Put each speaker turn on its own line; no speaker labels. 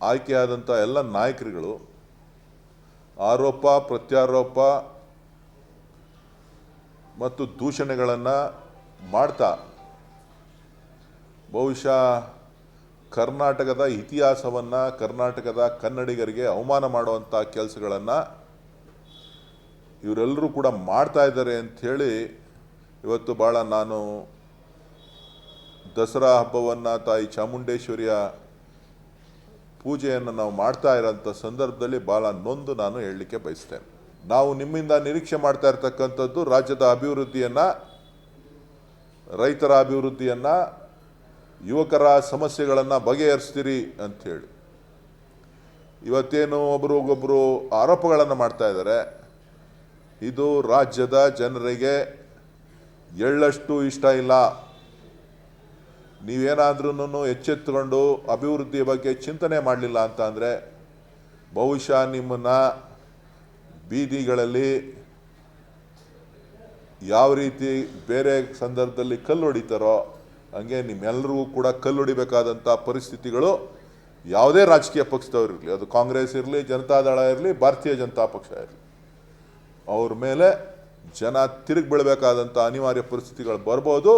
ಆಯ್ಕೆಯಾದಂಥ ಎಲ್ಲ ನಾಯಕರುಗಳು, ಆರೋಪ, ಪ್ರತ್ಯಾರೋಪ ಮತ್ತು ದೂಷಣೆಗಳನ್ನು ಮಾಡ್ತಾ ಬಹುಶಃ ಕರ್ನಾಟಕದ ಇತಿಹಾಸವನ್ನು, ಕರ್ನಾಟಕದ ಕನ್ನಡಿಗರಿಗೆ ಅವಮಾನ ಮಾಡುವಂಥ ಕೆಲಸಗಳನ್ನು ಇವರೆಲ್ಲರೂ ಕೂಡ ಮಾಡ್ತಾ ಇದ್ದಾರೆ ಅಂಥೇಳಿ ಇವತ್ತು ಭಾಳ ನಾನು ದಸರಾ ಹಬ್ಬವನ್ನು ತಾಯಿ ಚಾಮುಂಡೇಶ್ವರಿಯ ಪೂಜೆಯನ್ನು ನಾವು ಮಾಡ್ತಾ ಇರೋಂಥ ಸಂದರ್ಭದಲ್ಲಿ ಭಾಳ ನೊಂದು ನಾನು ಹೇಳಲಿಕ್ಕೆ ಬಯಸ್ತೇನೆ. ನಾವು ನಿಮ್ಮಿಂದ ನಿರೀಕ್ಷೆ ಮಾಡ್ತಾ ಇರ್ತಕ್ಕಂಥದ್ದು ರಾಜ್ಯದ ಅಭಿವೃದ್ಧಿಯನ್ನು, ರೈತರ ಅಭಿವೃದ್ಧಿಯನ್ನು, ಯುವಕರ ಸಮಸ್ಯೆಗಳನ್ನು ಬಗೆಹರಿಸ್ತೀರಿ ಅಂಥೇಳಿ ಇವತ್ತೇನು ಒಬ್ರಿಗೊಬ್ಬರು ಆರೋಪಗಳನ್ನು ಮಾಡ್ತಾ ಇದ್ದಾರೆ. ಇದು ರಾಜ್ಯದ ಜನರಿಗೆ ಎಳ್ಳಷ್ಟು ಇಷ್ಟ ಇಲ್ಲ. ನೀವೇನಾದ್ರೂ ಎಚ್ಚೆತ್ತುಕೊಂಡು ಅಭಿವೃದ್ಧಿಯ ಬಗ್ಗೆ ಚಿಂತನೆ ಮಾಡಲಿಲ್ಲ ಅಂತ ಅಂದರೆ ಬಹುಶಃ ನಿಮ್ಮನ್ನು ಬೀದಿಗಳಲ್ಲಿ ಯಾವ ರೀತಿ ಬೇರೆ ಸಂದರ್ಭದಲ್ಲಿ ಕಲ್ಲು ಹೊಡಿತಾರೋ ಹಂಗೆ ನಿಮ್ಮೆಲ್ಲರಿಗೂ ಕೂಡ ಕಲ್ಲು ಹೊಡಿಬೇಕಾದಂಥ ಪರಿಸ್ಥಿತಿಗಳು ಯಾವುದೇ ರಾಜಕೀಯ ಪಕ್ಷದವ್ರು ಇರಲಿ, ಅದು ಕಾಂಗ್ರೆಸ್ ಇರಲಿ ಜನತಾದಳ ಇರಲಿ, ಭಾರತೀಯ ಜನತಾ ಪಕ್ಷ ಇರಲಿ, ಅವ್ರ ಮೇಲೆ ಜನ ತಿರುಗಿ ಬೀಳಬೇಕಾದಂಥ ಅನಿವಾರ್ಯ ಪರಿಸ್ಥಿತಿಗಳು ಬರ್ಬೋದು.